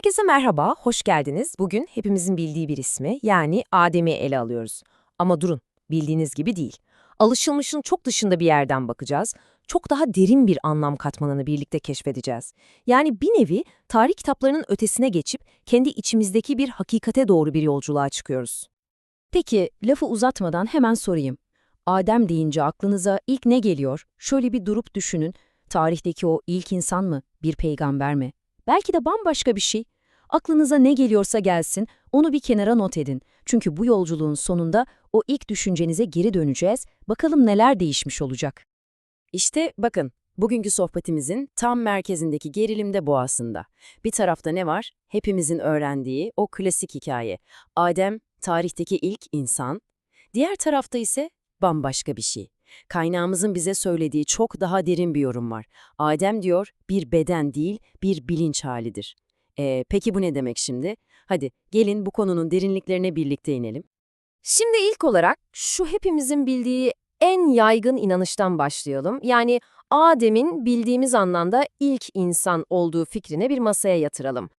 Herkese merhaba, hoş geldiniz. Bugün hepimizin bildiği bir ismi yani Adem'i ele alıyoruz. Ama durun, bildiğiniz gibi değil. Alışılmışın çok dışında bir yerden bakacağız. Çok daha derin bir anlam katmanını birlikte keşfedeceğiz. Yani bir nevi tarih kitaplarının ötesine geçip kendi içimizdeki bir hakikate doğru bir yolculuğa çıkıyoruz. Peki, lafı uzatmadan hemen sorayım. Adem deyince aklınıza ilk ne geliyor? Şöyle bir durup düşünün. Tarihteki o ilk insan mı? Bir peygamber mi? Belki de bambaşka bir şey. Aklınıza ne geliyorsa gelsin, onu bir kenara not edin. Çünkü bu yolculuğun sonunda o ilk düşüncenize geri döneceğiz. Bakalım neler değişmiş olacak. İşte bakın, bugünkü sohbetimizin tam merkezindeki gerilim de bu aslında. Bir tarafta ne var? Hepimizin öğrendiği o klasik hikaye. Adem, tarihteki ilk insan. Diğer tarafta ise bambaşka bir şey. Kaynağımızın bize söylediği çok daha derin bir yorum var. Adem diyor, bir beden değil, bir bilinç halidir. Ee, peki bu ne demek şimdi? Hadi gelin bu konunun derinliklerine birlikte inelim. Şimdi ilk olarak şu hepimizin bildiği en yaygın inanıştan başlayalım. Yani Adem'in bildiğimiz anlamda ilk insan olduğu fikrine bir masaya yatıralım.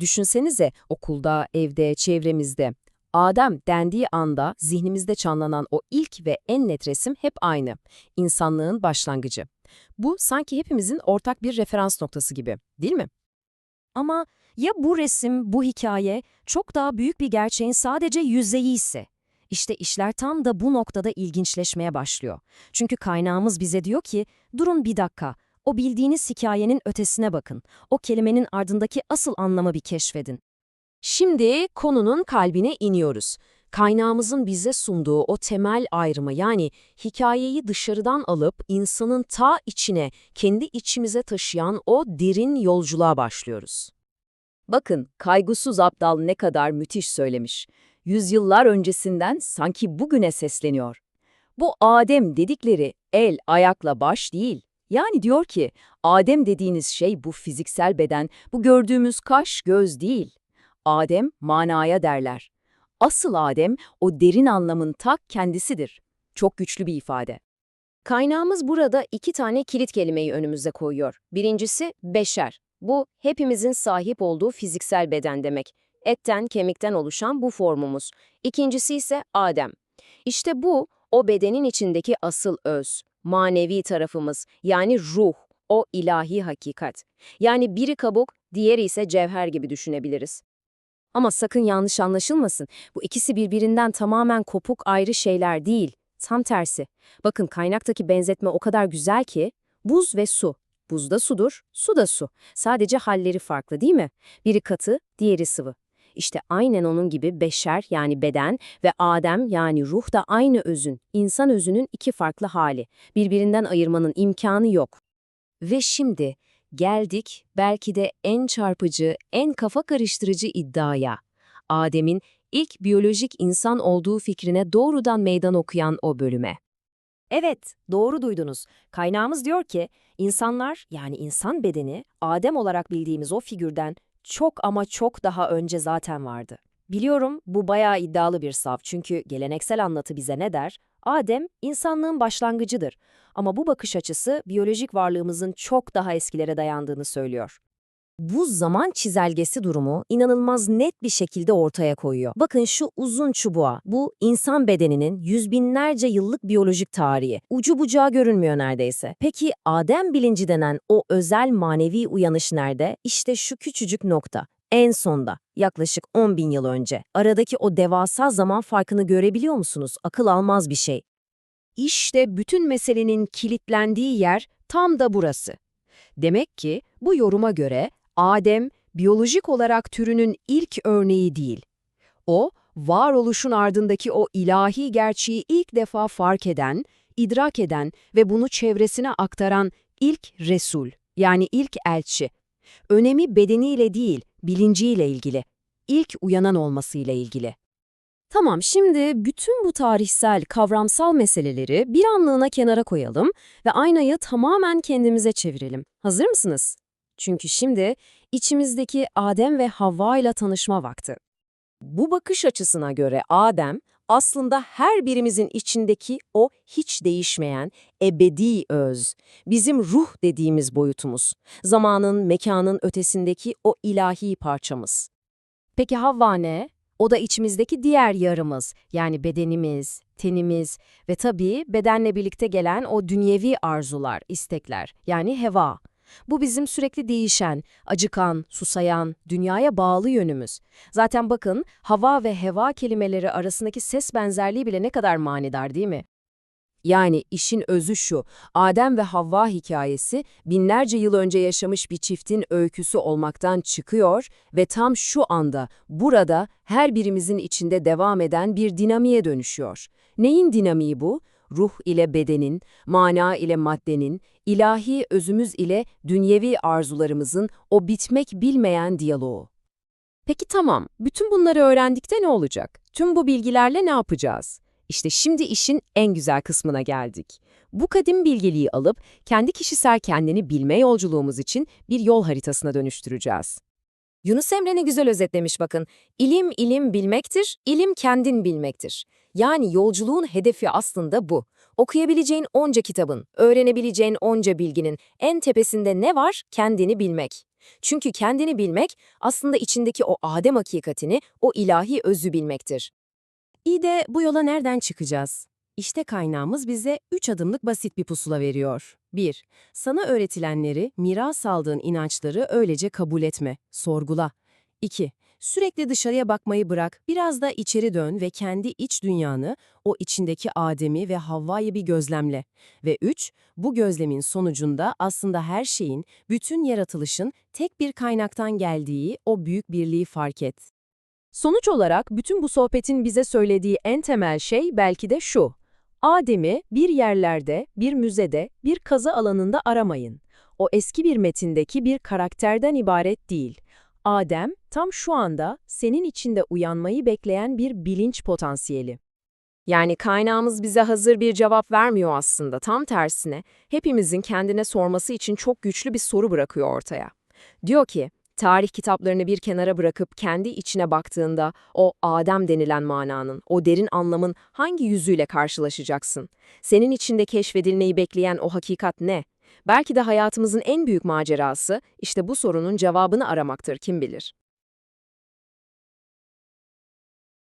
Düşünsenize okulda, evde, çevremizde. Adem dendiği anda zihnimizde canlanan o ilk ve en net resim hep aynı. İnsanlığın başlangıcı. Bu sanki hepimizin ortak bir referans noktası gibi, değil mi? Ama ya bu resim, bu hikaye çok daha büyük bir gerçeğin sadece yüzeyi ise? İşte işler tam da bu noktada ilginçleşmeye başlıyor. Çünkü kaynağımız bize diyor ki, durun bir dakika, o bildiğiniz hikayenin ötesine bakın. O kelimenin ardındaki asıl anlamı bir keşfedin. Şimdi konunun kalbine iniyoruz. Kaynağımızın bize sunduğu o temel ayrımı yani hikayeyi dışarıdan alıp insanın ta içine, kendi içimize taşıyan o derin yolculuğa başlıyoruz. Bakın, kaygısız aptal ne kadar müthiş söylemiş. Yüzyıllar öncesinden sanki bugüne sesleniyor. Bu Adem dedikleri el, ayakla baş değil. Yani diyor ki, Adem dediğiniz şey bu fiziksel beden, bu gördüğümüz kaş, göz değil. Adem manaya derler. Asıl Adem o derin anlamın tak kendisidir. Çok güçlü bir ifade. Kaynağımız burada iki tane kilit kelimeyi önümüze koyuyor. Birincisi beşer. Bu hepimizin sahip olduğu fiziksel beden demek. Etten, kemikten oluşan bu formumuz. İkincisi ise Adem. İşte bu o bedenin içindeki asıl öz, manevi tarafımız yani ruh, o ilahi hakikat. Yani biri kabuk, diğeri ise cevher gibi düşünebiliriz. Ama sakın yanlış anlaşılmasın. Bu ikisi birbirinden tamamen kopuk ayrı şeyler değil. Tam tersi. Bakın kaynaktaki benzetme o kadar güzel ki buz ve su. Buz da sudur, su da su. Sadece halleri farklı değil mi? Biri katı, diğeri sıvı. İşte aynen onun gibi beşer yani beden ve Adem yani ruh da aynı özün, insan özünün iki farklı hali. Birbirinden ayırmanın imkanı yok. Ve şimdi geldik belki de en çarpıcı, en kafa karıştırıcı iddiaya. Adem'in ilk biyolojik insan olduğu fikrine doğrudan meydan okuyan o bölüme. Evet, doğru duydunuz. Kaynağımız diyor ki, insanlar yani insan bedeni Adem olarak bildiğimiz o figürden çok ama çok daha önce zaten vardı. Biliyorum bu bayağı iddialı bir sav çünkü geleneksel anlatı bize ne der? Adem insanlığın başlangıcıdır. Ama bu bakış açısı biyolojik varlığımızın çok daha eskilere dayandığını söylüyor. Bu zaman çizelgesi durumu inanılmaz net bir şekilde ortaya koyuyor. Bakın şu uzun çubuğa, bu insan bedeninin yüz binlerce yıllık biyolojik tarihi. Ucu bucağı görünmüyor neredeyse. Peki Adem bilinci denen o özel manevi uyanış nerede? İşte şu küçücük nokta. En sonda, yaklaşık 10 bin yıl önce. Aradaki o devasa zaman farkını görebiliyor musunuz? Akıl almaz bir şey. İşte bütün meselenin kilitlendiği yer tam da burası. Demek ki bu yoruma göre Adem biyolojik olarak türünün ilk örneği değil. O, varoluşun ardındaki o ilahi gerçeği ilk defa fark eden, idrak eden ve bunu çevresine aktaran ilk Resul, yani ilk elçi. Önemi bedeniyle değil, bilinciyle ilgili. İlk uyanan olmasıyla ilgili. Tamam, şimdi bütün bu tarihsel, kavramsal meseleleri bir anlığına kenara koyalım ve aynayı tamamen kendimize çevirelim. Hazır mısınız? Çünkü şimdi içimizdeki Adem ve Havva ile tanışma vakti. Bu bakış açısına göre Adem, aslında her birimizin içindeki o hiç değişmeyen, ebedi öz. Bizim ruh dediğimiz boyutumuz. Zamanın, mekanın ötesindeki o ilahi parçamız. Peki Havva ne? O da içimizdeki diğer yarımız, yani bedenimiz, tenimiz ve tabii bedenle birlikte gelen o dünyevi arzular, istekler, yani heva. Bu bizim sürekli değişen, acıkan, susayan, dünyaya bağlı yönümüz. Zaten bakın, hava ve heva kelimeleri arasındaki ses benzerliği bile ne kadar manidar değil mi? Yani işin özü şu, Adem ve Havva hikayesi binlerce yıl önce yaşamış bir çiftin öyküsü olmaktan çıkıyor ve tam şu anda, burada her birimizin içinde devam eden bir dinamiğe dönüşüyor. Neyin dinamiği bu? Ruh ile bedenin, mana ile maddenin, ilahi özümüz ile dünyevi arzularımızın o bitmek bilmeyen diyaloğu. Peki tamam, bütün bunları öğrendikte ne olacak? Tüm bu bilgilerle ne yapacağız? İşte şimdi işin en güzel kısmına geldik. Bu kadim bilgeliği alıp kendi kişisel kendini bilme yolculuğumuz için bir yol haritasına dönüştüreceğiz. Yunus Emre ne güzel özetlemiş bakın. İlim ilim bilmektir, ilim kendin bilmektir. Yani yolculuğun hedefi aslında bu. Okuyabileceğin onca kitabın, öğrenebileceğin onca bilginin en tepesinde ne var? Kendini bilmek. Çünkü kendini bilmek aslında içindeki o Adem hakikatini, o ilahi özü bilmektir. İyi de bu yola nereden çıkacağız? İşte kaynağımız bize üç adımlık basit bir pusula veriyor. 1. Sana öğretilenleri, miras aldığın inançları öylece kabul etme, sorgula. 2. Sürekli dışarıya bakmayı bırak, biraz da içeri dön ve kendi iç dünyanı, o içindeki Adem'i ve Havva'yı bir gözlemle. Ve 3. Bu gözlemin sonucunda aslında her şeyin, bütün yaratılışın tek bir kaynaktan geldiği o büyük birliği fark et. Sonuç olarak bütün bu sohbetin bize söylediği en temel şey belki de şu. Adem'i bir yerlerde, bir müzede, bir kazı alanında aramayın. O eski bir metindeki bir karakterden ibaret değil. Adem, tam şu anda senin içinde uyanmayı bekleyen bir bilinç potansiyeli. Yani kaynağımız bize hazır bir cevap vermiyor aslında. Tam tersine hepimizin kendine sorması için çok güçlü bir soru bırakıyor ortaya. Diyor ki, tarih kitaplarını bir kenara bırakıp kendi içine baktığında o Adem denilen mananın, o derin anlamın hangi yüzüyle karşılaşacaksın? Senin içinde keşfedilmeyi bekleyen o hakikat ne? Belki de hayatımızın en büyük macerası işte bu sorunun cevabını aramaktır kim bilir.